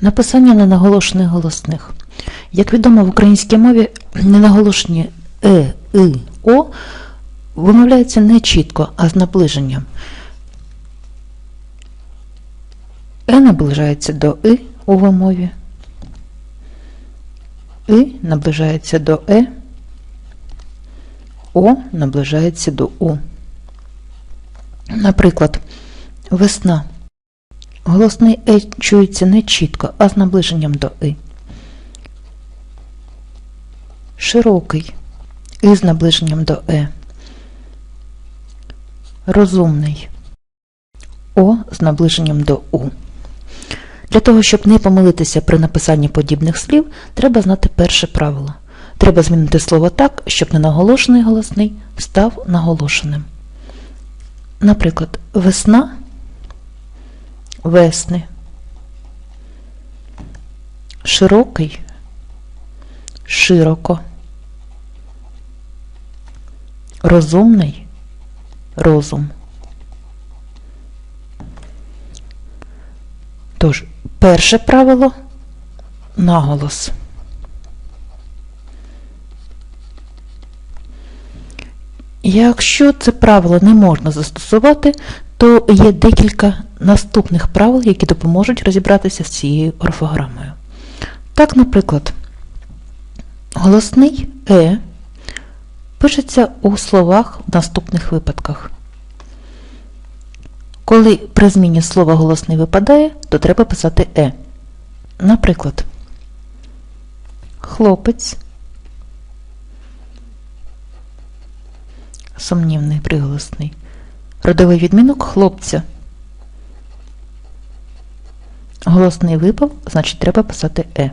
Написання ненаголошених голосних. Як відомо в українській мові ненаголошені е, и, о вимовляються не чітко, а з наближенням. Е наближається до и у вимові. И наближається до е. О наближається до у. Наприклад, весна. Голосний е чується не чітко, а з наближенням до и. Широкий і з наближенням до е. Розумний. О з наближенням до у. Для того, щоб не помилитися при написанні подібних слів, треба знати перше правило. Треба змінити слово так, щоб ненаголошений голосний став наголошеним. Наприклад, весна весни. Широкий широко. Розумний розум. Тож, перше правило наголос. Якщо це правило не можна застосувати, то є декілька наступних правил, які допоможуть розібратися з цією орфограмою. Так, наприклад, голосний е пишеться у словах в наступних випадках. Коли при зміні слова голосний випадає, то треба писати е. Наприклад, хлопець, сумнівний приголосний. Родовий відмінок хлопця. Голосний випав, значить треба писати е.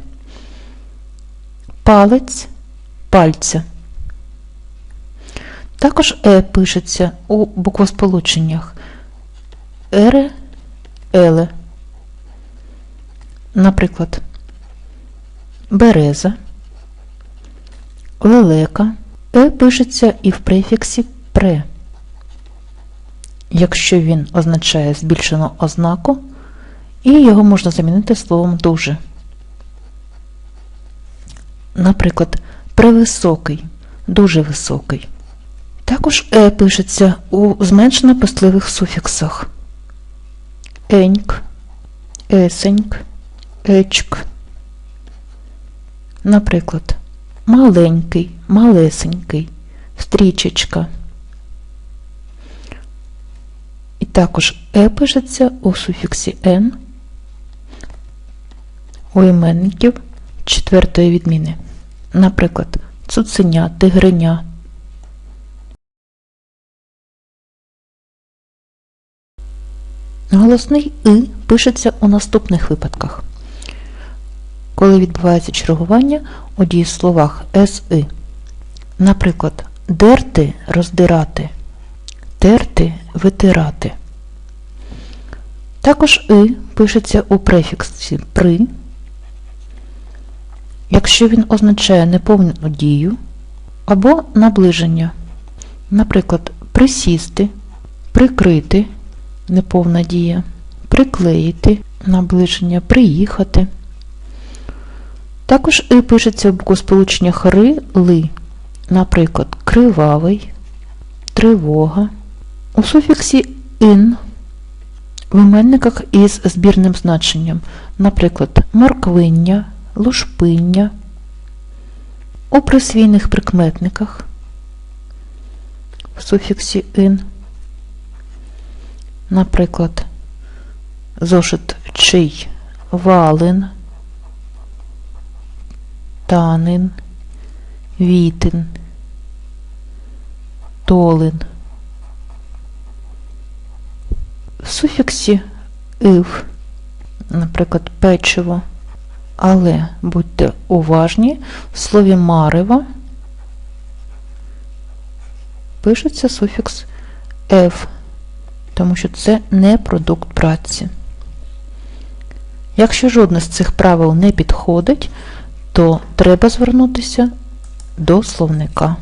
Палець пальця. Також е пишеться у буквосполученнях ере, еле. Наприклад, береза, лелека. Е пишеться і в префіксі пре. Якщо він означає збільшену ознаку, і його можна замінити словом дуже. Наприклад, превисокий, дуже високий. Також е пишеться у зменшено пестливих суфіксах еньк, есеньк, ечк. Наприклад, маленький, малесенький, стрічечка. І також е пишеться у суфіксі н у іменників четвертої відміни. Наприклад, цуценя, тигриня. Голосний и пишеться у наступних випадках. Коли відбувається чергування у дієсловах «си». Наприклад, дерти роздирати, терти витирати. Також и пишеться у префіксі при, якщо він означає неповну дію або наближення. Наприклад, присісти, прикрити неповна дія, приклеїти наближення, приїхати. Також і пишеться в буквосполученнях ри, ли, наприклад, кривавий, тривога. У суфіксі ин в іменниках із збірним значенням, наприклад, морквиння, лушпиння. У присвійних прикметниках в суфіксі ин, наприклад, зошит чий валин, танин, вітин, толин. В суфіксі ив, наприклад, печиво. Але будьте уважні, в слові марева пишеться суфікс «ф», тому що це не продукт праці. Якщо жодне з цих правил не підходить, то треба звернутися до словника.